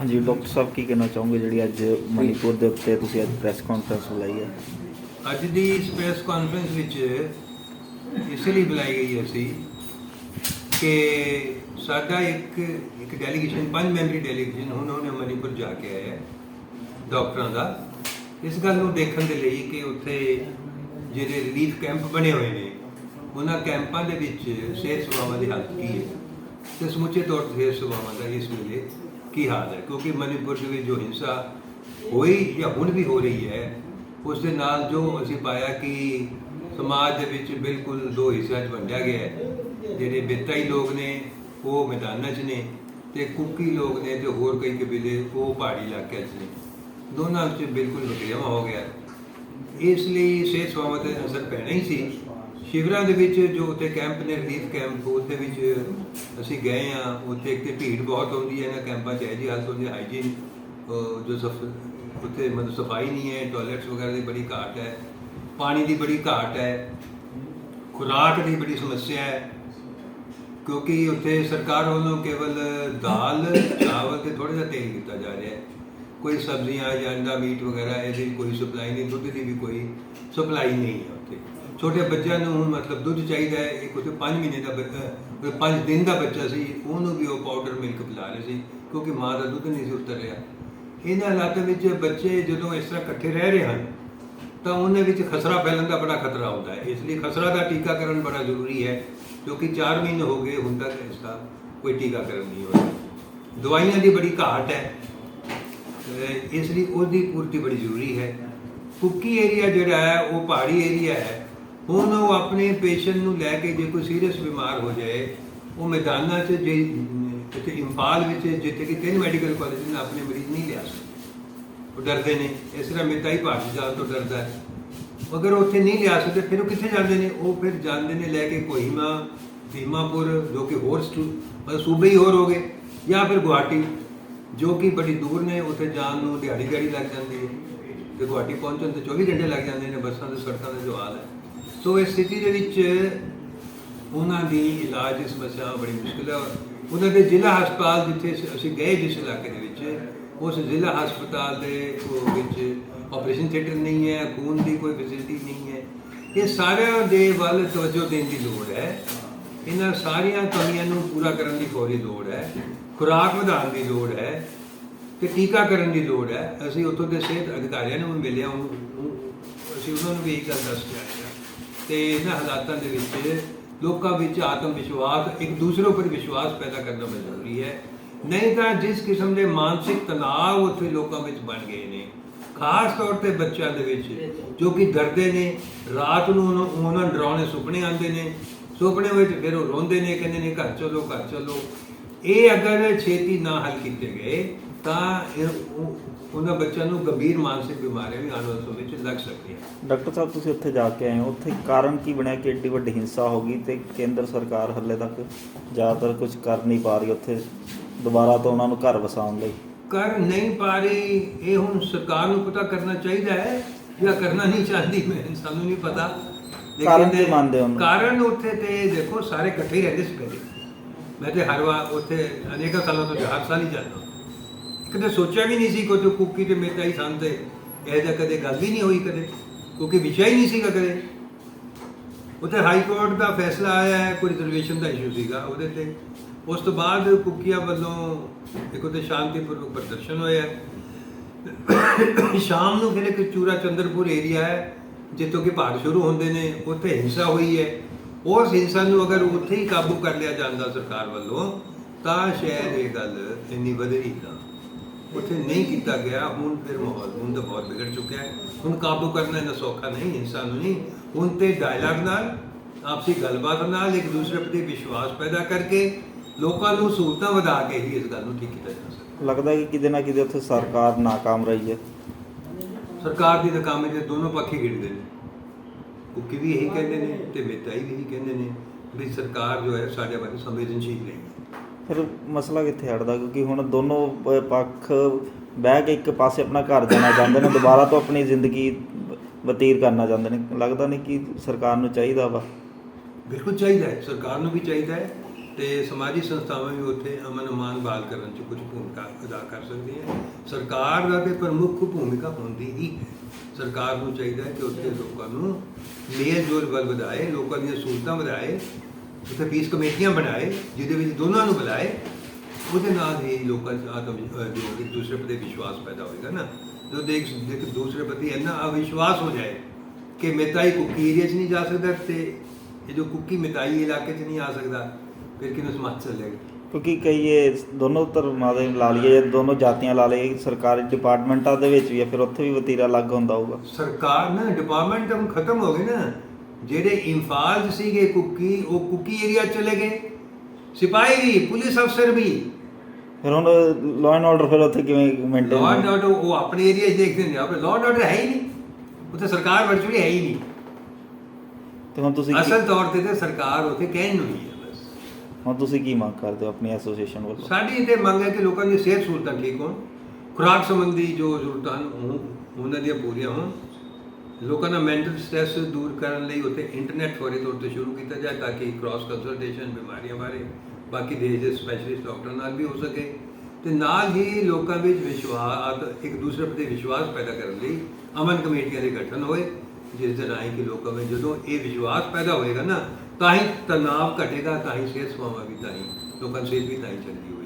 ਹਾਂਜੀ, ਡਾਕਟਰ ਸਾਹਿਬ, ਕੀ ਕਹਿਣਾ ਚਾਹੋਗੇ ਜਿਹੜੀ ਅੱਜ ਮਨੀਪੁਰ ਦੇ ਉੱਤੇ ਤੁਸੀਂ ਅੱਜ ਪ੍ਰੈਸ ਕਾਨਫਰੰਸ ਬੁਲਾਈ ਹੈ? ਅੱਜ ਦੀ ਇਸ ਪ੍ਰੈਸ ਕਾਨਫਰੰਸ ਵਿੱਚ ਇਸ ਲਈ ਬੁਲਾਈ ਗਈ ਹੈ ਅਸੀਂ ਕਿ ਸਾਡਾ ਇੱਕ ਇੱਕ ਡੈਲੀਗੇਸ਼ਨ ਪੰਜ ਮੈਂਬਰੀ ਡੈਲੀਗੇਸ਼ਨ ਹੁਣ ਉਹਨੇ ਮਨੀਪੁਰ ਜਾ ਕੇ ਆਇਆ ਡਾਕਟਰਾਂ ਦਾ। ਇਸ ਗੱਲ ਨੂੰ ਦੇਖਣ ਦੇ ਲਈ ਕਿ ਉੱਥੇ ਜਿਹੜੇ ਰਿਲੀਫ ਕੈਂਪ ਬਣੇ ਹੋਏ ਨੇ, ਉਹਨਾਂ ਕੈਂਪਾਂ ਦੇ ਵਿੱਚ ਸਿਹਤ ਸੇਵਾਵਾਂ ਦੀ ਹਾਲਤ ਕੀ ਹੈ? ਤੇ ਸਮੁੱਚੇ ਤੌਰ ਤੇ ਸਿਹਤ ਸੇਵਾਵਾਂ ਦਾ ਇਸ ਵੇਲੇ ਕੀ ਹਾਲ ਹੈ? ਕਿਉਂਕਿ ਮਨੀਪੁਰ ਦੇ ਵਿੱਚ ਜੋ ਹਿੰਸਾ ਹੋਈ ਜਾਂ ਹੁਣ ਵੀ ਹੋ ਰਹੀ ਹੈ, ਉਸ ਦੇ ਨਾਲ ਜੋ ਅਸੀਂ ਪਾਇਆ ਕਿ ਸਮਾਜ ਦੇ ਵਿੱਚ ਬਿਲਕੁਲ ਦੋ ਹਿੱਸਿਆਂ 'ਚ ਵੰਡਿਆ ਗਿਆ ਹੈ। ਜਿਹੜੇ ਬਿਰਤਾਈ ਲੋਕ ਨੇ, ਉਹ ਮੈਦਾਨਾਂ 'ਚ ਨੇ ਤੇ ਕੁੱਕੀ ਲੋਕ ਨੇ ਤੇ ਹੋਰ ਕਈ ਕਬੀਲੇ ਉਹ ਪਹਾੜੀ ਇਲਾਕਿਆਂ 'ਚ ਨੇ। ਦੋਨਾਂ ਵਿੱਚ ਬਿਲਕੁਲ ਵਖਰੇਵਾਂ ਹੋ। ਗਿਆ ਇਸ ਲਈ ਸਿਹਤ ਸੇਵਾਵਾਂ ਤੇ ਅਸਰ ਪੈਣਾ ਹੀ ਸੀ। ਸ਼ਿਵਰਾਂ ਦੇ ਵਿੱਚ ਜੋ ਉੱਥੇ ਕੈਂਪ ਨੇ ਰਿਲੀਫ ਕੈਂਪ ਉਹਦੇ ਵਿੱਚ ਅਸੀਂ ਗਏ ਆ ਉੱਥੇ ਇੱਕ ਤੇ ਭੀੜ ਬਹੁਤ ਹੁੰਦੀ ਹੈ ਇਹਨਾਂ ਕੈਂਪਾਂ 'ਚ, ਇਹ ਜੀ ਹਾਲਤ ਹੁੰਦੀ ਹਾਈਜੀਨ ਜੋ ਸਫ, ਉੱਥੇ ਮਤਲਬ ਸਫ਼ਾਈ ਨਹੀਂ ਹੈ ਟਾਇਲਟਸ ਵਗੈਰਾ ਦੀ ਬੜੀ ਘਾਟ ਹੈ, ਪਾਣੀ ਦੀ ਬੜੀ ਘਾਟ ਹੈ, ਖੁਰਾਕ ਦੀ ਬੜੀ ਸਮੱਸਿਆ ਹੈ, ਕਿਉਂਕਿ ਉੱਥੇ ਸਰਕਾਰ ਵੱਲੋਂ ਕੇਵਲ ਦਾਲ, ਚਾਵਲ ਤੇ ਥੋੜਾ ਜਿਹਾ ਤੇਲ ਦਿੱਤਾ ਜਾ ਰਿਹਾ ਹੈ। ਕੋਈ ਸਬਜ਼ੀਆਂ ਜਾਂ ਅੰਡਾ ਮੀਟ ਵਗੈਰਾ, ਇਹਦੀ ਕੋਈ ਸਪਲਾਈ ਨਹੀਂ, ਦੁੱਧ ਦੀ ਵੀ ਕੋਈ ਸਪਲਾਈ ਨਹੀਂ ਹੈ ਉੱਥੇ। ਛੋਟੇ ਬੱਚਿਆਂ ਨੂੰ ਹੁਣ ਮਤਲਬ ਦੁੱਧ ਚਾਹੀਦਾ ਹੈ ਇਹ ਉੱਥੇ 5 ਮਹੀਨੇ ਦਾ ਬੱਚਾ 5 ਦਿਨ ਦਾ ਬੱਚਾ ਸੀ, ਉਹਨੂੰ ਵੀ ਉਹ ਪਾਊਡਰ ਮਿਲਕ ਪਿਲਾ ਰਹੇ ਸੀ, ਕਿਉਂਕਿ ਮਾਂ ਦਾ ਦੁੱਧ ਨਹੀਂ ਸੀ ਉਤਰ ਰਿਹਾ। ਇਹਨਾਂ ਹਾਲਾਤਾਂ ਵਿੱਚ ਬੱਚੇ ਜਦੋਂ ਇਸ ਤਰ੍ਹਾਂ ਇਕੱਠੇ ਰਹਿ ਰਹੇ ਹਨ, ਤਾਂ ਉਹਨਾਂ ਵਿੱਚ ਖਸਰਾ ਫੈਲਣ ਦਾ ਬੜਾ ਖਤਰਾ ਹੁੰਦਾ ਹੈ। ਇਸ ਲਈ ਖਸਰਾ ਦਾ ਟੀਕਾਕਰਨ ਬੜਾ ਜ਼ਰੂਰੀ ਹੈ ਕਿਉਂਕਿ 4 ਮਹੀਨੇ ਹੋ ਗਏ ਹੁਣ ਤੱਕ ਇਸ ਦਾ ਕੋਈ ਟੀਕਾਕਰਨ ਨਹੀਂ ਹੋਇਆ। ਦਵਾਈਆਂ ਦੀ ਬੜੀ ਘਾਟ ਹੈ ਇਸ ਲਈ ਉਹਦੀ ਪੂਰਤੀ ਬੜੀ ਜ਼ਰੂਰੀ ਹੈ। ਕੁੱਕੀ ਏਰੀਆ ਜਿਹੜਾ ਹੈ, ਉਹ ਪਹਾੜੀ ਏਰੀਆ ਹੈ ਹੁਣ ਉਹ ਆਪਣੇ ਪੇਸ਼ੈਂਟ ਨੂੰ ਲੈ ਕੇ ਜੇ ਕੋਈ ਸੀਰੀਅਸ ਬਿਮਾਰ ਹੋ ਜਾਏ, ਉਹ ਮੈਦਾਨਾਂ 'ਚ ਜੇ ਇੱਥੇ ਇੰਫਾਲ ਵਿੱਚ ਜਿੱਥੇ ਕਿ ਤਿੰਨ ਮੈਡੀਕਲ ਕਾਲਜ ਨੇ ਆਪਣੇ ਮਰੀਜ਼ ਨਹੀਂ ਲਿਆ ਸਕਦੇ। ਉਹ ਡਰਦੇ ਨੇ, ਇਸ ਤਰ੍ਹਾਂ ਮਿਤਾਈ ਭਾਰਤੀ ਜਾਣ ਤੋਂ ਡਰਦਾ ਹੈ। ਅਗਰ ਉਹ ਉੱਥੇ ਨਹੀਂ ਲਿਆ ਸਕਦੇ, ਫਿਰ ਉਹ ਕਿੱਥੇ ਜਾਂਦੇ ਨੇ? ਉਹ ਫਿਰ ਜਾਂਦੇ ਨੇ ਲੈ ਕੇ ਕੋਹੀਮਾ ਦੀਮਾਪੁਰ ਜੋ ਕਿ ਹੋਰ ਸਟੂ- ਮਤਲਬ ਸੂਬੇ ਹੀ ਹੋਰ ਹੋ ਗਏ, ਜਾਂ ਫਿਰ ਗੁਹਾਟੀ, ਜੋ ਕਿ ਬੜੀ ਦੂਰ ਨੇ, ਉੱਥੇ ਜਾਣ ਨੂੰ ਦਿਹਾੜੀ ਦਿਹਾੜੀ ਲੱਗ ਜਾਂਦੀ ਹੈ। ਤੇ ਗੁਹਾਟੀ ਪਹੁੰਚਣ ਤੇ 24 ਘੰਟੇ ਲੱਗ ਜਾਂਦੇ ਨੇ, ਬੱਸਾਂ ਤੇ ਸੜਕਾਂ ਦਾ ਜੋ ਹਾਲ ਹੈ। ਸੋ ਇਸ ਸਥਿਤੀ ਦੇ ਵਿੱਚ ਉਹਨਾਂ ਦੀ ਇਲਾਜ ਦੀ ਸਮੱਸਿਆ ਬੜੀ ਮੁਸ਼ਕਿਲ ਹੈ ਉਹਨਾਂ ਦੇ ਜ਼ਿਲ੍ਹਾ ਹਸਪਤਾਲ ਜਿੱਥੇ ਅਸੀਂ- ਗਏ ਜਿਸ ਇਲਾਕੇ ਦੇ ਵਿੱਚ, ਉਸ ਜ਼ਿਲ੍ਹਾ ਹਸਪਤਾਲ ਦੇ ਵਿੱਚ ਆਪਰੇਸ਼ਨ ਥੀਏਟਰ ਨਹੀਂ ਹੈ, ਖੂਨ ਦੀ ਕੋਈ ਫੈਸਿਲਿਟੀ ਨਹੀਂ ਹੈ। ਇਹ ਸਾਰਿਆਂ ਦੇ ਵੱਲ ਤਵੱਜੋ ਦੇਣ ਦੀ ਲੋੜ ਹੈ। ਇਹਨਾਂ ਸਾਰੀਆਂ ਕਮੀਆਂ ਨੂੰ ਪੂਰਾ ਕਰਨ ਦੀ ਫੌਰੀ ਲੋੜ ਹੈ। ਖੁਰਾਕ ਵਧਾਉਣ ਦੀ ਲੋੜ ਹੈ ਤੇ ਟੀਕਾਕਰਨ ਦੀ ਲੋੜ ਹੈ। ਅਸੀਂ ਉੱਥੋਂ ਦੇ ਸਿਹਤ ਅਧਿਕਾਰੀਆਂ ਨੂੰ ਵੀ ਮਿਲਿਆ, ਉਹਨੂੰ ਅਸੀਂ ਉਹਨਾਂ ਨੂੰ ਵੀ ਇਹ ਗੱਲ ਦੱਸ ਕੇ ਤੇ ਇਹਨਾਂ ਹਾਲਾਤਾਂ ਦੇ ਵਿੱਚ ਲੋਕਾਂ ਵਿੱਚ ਆਤਮ ਵਿਸ਼ਵਾਸ ਇੱਕ ਦੂਸਰੇ ਉੱਪਰ ਵਿਸ਼ਵਾਸ ਪੈਦਾ ਕਰਨਾ ਬਹੁਤ ਜ਼ਰੂਰੀ ਹੈ। ਨਹੀਂ ਤਾਂ ਜਿਸ ਕਿਸਮ ਦੇ ਮਾਨਸਿਕ ਤਣਾਅ ਉੱਥੇ ਲੋਕਾਂ ਵਿੱਚ ਬਣ ਗਏ ਨੇ, ਖਾਸ ਤੌਰ ਤੇ ਬੱਚਿਆਂ ਦੇ ਵਿੱਚ, ਜੋ ਕਿ ਡਰਦੇ ਨੇ, ਰਾਤ ਨੂੰ ਉਹਨਾਂ ਡਰਾਉਣੇ ਸੁਪਨੇ ਆਉਂਦੇ ਨੇ, ਸੁਪਨੇ ਵਿੱਚ ਫਿਰ ਉਹ ਰੋਂਦੇ ਨੇ, ਕਹਿੰਦੇ ਨੇ, ਘਰ ਚਲੋ ਘਰ ਚਲੋ। ਇਹ ਅਗਰ ਛੇਤੀ ਨਾ ਹੱਲ ਕੀਤੇ ਗਏ ਤਾਂ ਉਹਨਾਂ ਬੱਚਿਆਂ ਨੂੰ ਗੰਭੀਰ ਮਾਨਸਿਕ ਬਿਮਾਰੀਆਂ ਵੀ ਆਉਣ ਵਾਲੇ ਸਮੇਂ ਵਿੱਚ ਲੱਗ ਸਕਦੀਆਂ ਡਾਕਟਰ ਸਾਹਿਬ ਤੁਸੀਂ ਉੱਥੇ ਜਾ ਕੇ ਆਏ ਹੋ। ਉੱਥੇ ਕਾਰਨ ਕੀ ਬਣਿਆ ਕਿ ਏਡੀ ਵੱਡੀ ਹਿੰਸਾ ਹੋ ਗਈ ਤੇ ਕੇਂਦਰ ਸਰਕਾਰ ਹੱਲੇ ਤੱਕ ਜ਼ਿਆਦਾਤਰ ਕੁਝ ਕਰ ਨਹੀਂ ਪਾ ਰਹੀ ਉੱਥੇ ਦੁਬਾਰਾ ਤੋਂ ਉਹਨਾਂ ਨੂੰ ਘਰ ਵਸਾਉਣ ਲਈ? ਕਰ ਨਹੀਂ ਪਾ ਰਹੀ ਇਹ ਹੁਣ ਸਰਕਾਰ ਨੂੰ ਪਤਾ ਕਰਨਾ ਚਾਹੀਦਾ ਹੈ ਜਾਂ ਕਰਨਾ ਨਹੀਂ ਚਾਹੁੰਦੀ ਮੈਂ ਸਾਨੂੰ ਨਹੀਂ ਪਤਾ। ਕਾਰਨ ਕੀ ਮੰਨਦੇ ਹੋ ਉਹਨੂੰ? ਕਾਰਨ ਉੱਥੇ ਤੇ ਦੇਖੋ ਸਾਰੇ ਇਕੱਠੇ ਰਹਿੰਦੇ ਸੀ ਪਹਿਲੇ। ਮੈਂ ਤੇ ਹਰ ਵਾਰ ਉੱਥੇ ਅਨੇਕਾਂ ਸਾਲਾਂ ਤੋਂ ਹਰ ਸਾਲ ਹੀ ਜਾਂਦਾ। ਕਦੇ ਸੋਚਿਆ ਵੀ ਨਹੀਂ ਸੀ ਕੋਈ ਤੇ ਕੁੱਕੀ ਤੇ ਮੇਤਾ ਹੀ ਸੰਤ ਹੈ ਇਹ ਜਿਹਾ ਕਦੇ ਗੱਲ ਵੀ ਨਹੀਂ ਹੋਈ ਕਦੇ, ਕਿਉਂਕਿ ਵਿਸ਼ਾ ਹੀ ਨਹੀਂ ਸੀਗਾ ਕਦੇ। ਉੱਥੇ ਹਾਈ ਕੋਰਟ ਦਾ ਫੈਸਲਾ ਆਇਆ ਹੈ ਕੋਈ ਰਿਜ਼ਰਵੇਸ਼ਨ ਦਾ ਇਸ਼ੂ ਸੀਗਾ ਉਹਦੇ ਤੇ। ਉਸ ਤੋਂ ਬਾਅਦ ਕੁੱਕੀਆਂ ਵੱਲੋਂ ਇੱਕ ਉੱਥੇ ਸ਼ਾਂਤੀਪੂਰਵਕ ਪ੍ਰਦਰਸ਼ਨ ਹੋਇਆ। ਸ਼ਾਮ ਨੂੰ ਫਿਰ ਇੱਕ ਚੂਰਾ ਚੰਦਰਪੁਰ ਏਰੀਆ ਹੈ, ਜਿੱਥੋਂ ਕਿ ਪਹਾੜ ਸ਼ੁਰੂ ਹੁੰਦੇ ਨੇ, ਉੱਥੇ ਹਿੰਸਾ ਹੋਈ ਹੈ। ਉਸ ਹਿੰਸਾ ਨੂੰ ਅਗਰ ਉੱਥੇ ਹੀ ਕਾਬੂ ਕਰ ਲਿਆ ਜਾਂਦਾ ਸਰਕਾਰ ਵੱਲੋਂ ਤਾਂ ਸ਼ਾਇਦ ਇਹ ਗੱਲ ਇੰਨੀ ਵਧੇਗੀ ਨਾ ਉੱਥੇ ਨਹੀਂ ਕੀਤਾ ਗਿਆ। ਹੁਣ ਫਿਰ ਮਾਹੌਲ ਹੁਣ ਤਾਂ ਬਹੁਤ ਵਿਗੜ ਚੁੱਕਿਆ ਹੈ। ਹੁਣ ਕਾਬੂ ਕਰਨਾ ਇਹਨਾਂ ਸੌਖਾ ਨਹੀਂ ਇਨਸਾਨ ਨੂੰ ਨਹੀਂ। ਹੁਣ ਤੇ ਡਾਇਲਾਗ ਨਾਲ ਆਪਸੀ ਗੱਲਬਾਤ ਨਾਲ ਇੱਕ ਦੂਸਰੇ ਪ੍ਰਤੀ ਵਿਸ਼ਵਾਸ ਪੈਦਾ ਕਰਕੇ ਲੋਕਾਂ ਨੂੰ ਸਹੂਲਤਾਂ ਵਧਾ ਕੇ ਹੀ ਇਸ ਗੱਲ ਨੂੰ ਠੀਕ ਕੀਤਾ ਜਾ ਸਕਦਾ। ਲੱਗਦਾ ਕਿ ਕਿਤੇ ਨਾ ਕਿਤੇ ਉੱਥੇ ਸਰਕਾਰ ਨਾਕਾਮ ਰਹੀ ਹੈ। ਸਰਕਾਰ ਦੀ ਨਾਕਾਮੀ ਦੇ ਦੋਨੋਂ ਪੱਖ ਹੀ ਗਿਣਦੇ ਨੇ। ਕੁੱਕੀ ਵੀ ਇਹੀ ਕਹਿੰਦੇ ਨੇ ਤੇ ਮੇਤਾਈ ਵੀ ਇਹੀ ਕਹਿੰਦੇ ਨੇ ਵੀ ਸਰਕਾਰ ਜੋ ਹੈ ਸਾਡੇ ਬਾਰੇ ਸੰਵੇਦਨਸ਼ੀਲ ਨਹੀਂ ਫਿਰ ਮਸਲਾ ਕਿੱਥੇ ਹਟਦਾ? ਕਿਉਂਕਿ ਹੁਣ ਦੋਨੋਂ ਪ- ਪੱਖ ਬਹਿ ਕੇ ਇੱਕ ਪਾਸੇ ਆਪਣਾ ਘਰ ਜਾਣਾ ਚਾਹੁੰਦੇ ਨੇ ਦੁਬਾਰਾ ਤੋਂ ਆਪਣੀ ਜ਼ਿੰਦਗੀ ਬ- ਬਤੀਤ ਕਰਨਾ ਚਾਹੁੰਦੇ ਨੇ। ਲੱਗਦਾ ਨਹੀਂ ਕਿ ਸਰਕਾਰ ਨੂੰ ਚਾਹੀਦਾ ਵਾ। ਬਿਲਕੁਲ ਚਾਹੀਦਾ ਹੈ। ਸਰਕਾਰ ਨੂੰ ਵੀ ਚਾਹੀਦਾ ਹੈ। ਤੇ ਸਮਾਜੀ ਸੰਸਥਾਵਾਂ ਵੀ ਉੱਥੇ ਅਮਨ ਅਮਾਨ ਬਹਾਲ ਕਰਨ 'ਚ ਕੁਝ ਭੂਮਿਕਾ ਅਦਾ ਕਰ ਸਕਦੀਆਂ ਸਰਕਾਰ ਦਾ ਤੇ ਪ੍ਰਮੁੱਖ ਭੂਮਿਕਾ ਹੁੰਦੀ ਹੀ ਹੈ। ਸਰਕਾਰ ਨੂੰ ਚਾਹੀਦਾ ਹੈ ਕਿ ਉੱਥੇ ਲੋਕਾਂ ਨੂੰ ਮੇਲ ਜੋਲ ਬਲ ਵਧਾਏ, ਲੋਕਾਂ ਦੀਆਂ ਸਹੂਲਤਾਂ ਵਧਾਏ, ਉੱਥੇ ਪੀਸ ਕਮੇਟੀਆਂ ਬਣਾਏ, ਜਿਹਦੇ ਵਿੱਚ ਦੋਨਾਂ ਨੂੰ ਬੁਲਾਏ, ਉਹਦੇ ਨਾਲ ਹੀ ਲੋਕਾਂ 'ਚ ਆਤਮ ਜੋ ਇੱਕ ਦੂਸਰੇ ਪ੍ਰਤੀ ਵਿਸ਼ਵਾਸ ਪੈਦਾ ਹੋਏਗਾ ਨਾ ਜੋ ਦੇਖ ਇੱਕ ਦੂਸਰੇ ਪ੍ਰਤੀ ਇੰਨਾ ਅਵਿਸ਼ਵਾਸ ਹੋ ਜਾਏ ਕਿ ਮਿਤਾਈ ਕੁੱਕੀ ਏਰੀਆ 'ਚ ਨਹੀਂ ਜਾ ਸਕਦਾ ਤੇ ਇਹ ਜੋ ਕੁੱਕੀ ਮਿਤਾਈ ਇਲਾਕੇ 'ਚ ਨਹੀਂ ਆ ਸਕਦਾ ਫਿਰ ਕਿਵੇਂ ਸਮਾਜ ਚੱਲੇਗਾ ਕਿਉਂਕਿ ਕਈ ਇਹ ਦੋਨੋਂ ਧਰਮਾਂ ਦੇ ਲਾ ਲਈਏ ਜਾਂ ਦੋਨੋਂ ਜਾਤੀਆਂ ਲਾ ਲਈਏ ਸਰਕਾਰੀ ਡਿਪਾਰਟਮੈਂਟਾਂ ਦੇ ਵਿੱਚ ਵੀ ਆ ਫਿਰ ਉੱਥੇ ਵੀ ਵਤੀਰਾ ਅਲੱਗ ਹੁੰਦਾ ਹੋਊਗਾ। ਸਰਕਾਰ ਨਾ ਡਿਪਾਰਟਮੈਂਟ ਤਾਂ ਹੁਣ ਖਤਮ ਹੋ ਗਏ ਨਾ। ਜਿਹੜੇ ਇੰਫਾਲ 'ਚ ਸੀਗੇ ਕੁੱਕੀ ਉਹ ਕੁੱਕੀ ਏਰੀਆ ਚਲੇ ਗਏ। ਸਿਪਾਹੀ ਵੀ ਪੁਲਿਸ ਅਫਸਰ ਵੀ। ਫਿਰ ਹੁਣ ਲਾਅ ਐਂਡ ਆਰਡਰ ਫਿਰ ਉੱਥੇ ਕਿਵੇਂ ਲਾਅ ਮੇਨਟੇਨ ਆਰਡਰ ਉਹ ਆਪਣੇ ਏਰੀਆ 'ਚ ਦੇਖਦੇ ਨੇ ਆਪੇ ਲਾਅ ਆਰਡਰ ਹੈ ਹੀ ਨਹੀਂ। ਉੱਥੇ ਸਰਕਾਰ ਵਰਚੁਅਲੀ ਹੈ ਹੀ ਨਹੀਂ। ਤੇ ਹੁਣ ਤੁਸੀਂ ਅਸਲ ਤੌਰ ਤੇ ਤੇ ਸਰਕਾਰ ਉੱਥੇ ਕਹਿਣ ਨੂੰ ਹੀ ਹੈ ਹੁਣ ਤੁਸੀਂ ਕੀ ਮੰਗ ਕਰਦੇ ਹੋ ਆਪਣੀ ਐਸੋਸੀਏਸ਼ਨ ਵੱਲੋਂ? ਸਾਡੀ ਤੇ ਮੰਗ ਹੈ ਕਿ ਲੋਕਾਂ ਦੀ ਸਿਹਤ ਸਹੂਲਤਾਂ ਠੀਕ ਹੋਣ, ਖੁਰਾਕ ਸੰਬੰਧੀ ਜੋ ਜ਼ਰੂਰਤਾਂ ਹਨ ਉਹਨਾਂ ਦੀਆਂ ਪੂਰੀਆਂ ਹੋਣ। ਲੋਕਾਂ ਦਾ ਮੈਂਟਲ ਸਟ੍ਰੈਸ ਦੂਰ ਕਰਨ ਲਈ ਉੱਥੇ ਇੰਟਰਨੈਟ ਫੌਰੀ ਤੌਰ ਤੇ ਸ਼ੁਰੂ ਕੀਤਾ ਜਾਏ ਤਾਂ ਕਿ ਕ੍ਰਾਸ ਕੰਸਲਟੇਸ਼ਨ ਬਿਮਾਰੀਆਂ ਬਾਰੇ ਬਾਕੀ ਦੇਸ਼ ਦੇ ਸਪੈਸ਼ਲਿਸਟ ਡਾਕਟਰ ਨਾਲ ਵੀ ਹੋ ਸਕੇ। ਤੇ ਨਾਲ ਹੀ ਲੋਕਾਂ ਵਿੱਚ ਵਿਸ਼ਵਾਸ, ਇੱਕ ਦੂਸਰੇ ਪ੍ਰਤੀ ਵਿਸ਼ਵਾਸ ਪੈਦਾ ਕਰਨ ਲਈ ਅਮਨ ਕਮੇਟੀਆਂ ਦੇ ਗਠਨ ਹੋਏ, ਜਿਸ ਦੇ ਰਾਹੀਂ ਕਿ ਲੋਕਾਂ ਵਿੱਚ ਜਦੋਂ ਇਹ ਵਿਸ਼ਵਾਸ ਪੈਦਾ ਹੋਏਗਾ ਨਾ ਤਾਂ ਹੀ ਤਣਾਅ ਘਟੇਗਾ ਤਾਂ ਹੀ ਸਿਹਤ ਸੇਵਾਵਾਂ ਵੀ ਤਾਂ ਹੀ, ਲੋਕਾਂ ਦੀ ਸਿਹਤ ਵੀ ਤਾਂ ਹੀ ਚੰਗੀ ਹੋਏਗੀ